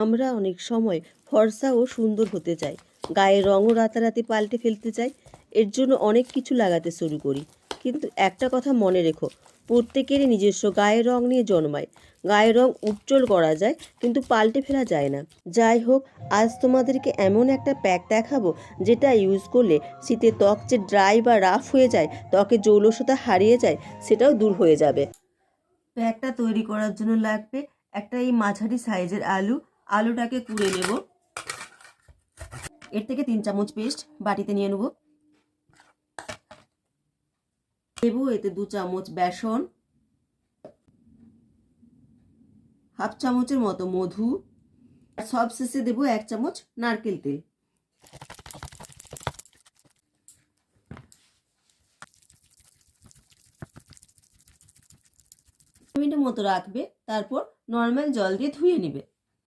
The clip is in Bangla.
আমরা অনেক সময় ফর্সা ও সুন্দর হতে চাই। গায়ের রঙও রাতারাতি পাল্টে ফেলতে চাই। এর জন্য অনেক কিছু লাগাতে শুরু করি। কিন্তু একটা কথা মনে রেখো, প্রত্যেকেরই নিজস্ব গায়ের রং নিয়ে জন্মায়। গায়ের রং উজ্জ্বল করা যায়, কিন্তু পাল্টে ফেলা যায় না। যাই হোক, আজ তোমাদেরকে এমন একটা প্যাক দেখাবো যেটা ইউজ করলে শীতে ত্বক যে ড্রাই বা রাফ হয়ে যায়, ত্বকে জৌলসতা হারিয়ে যায়, সেটাও দূর হয়ে যাবে। প্যাকটা তৈরি করার জন্য লাগবে একটা এই মাঝারি সাইজের আলু আলুটাকে কুড়ে নেব। এর থেকে তিন চামচ পেস্ট বাটিতে নিয়ে নেব। দেব এতে দু চামচ বেসন। হাফ চামচের মতো মধু। সব শেষে দেবো এক চামচ নারকেল তেল। মিনিটের মতো রাখবে, তারপর নর্মাল জল দিয়ে ধুয়ে নেবে।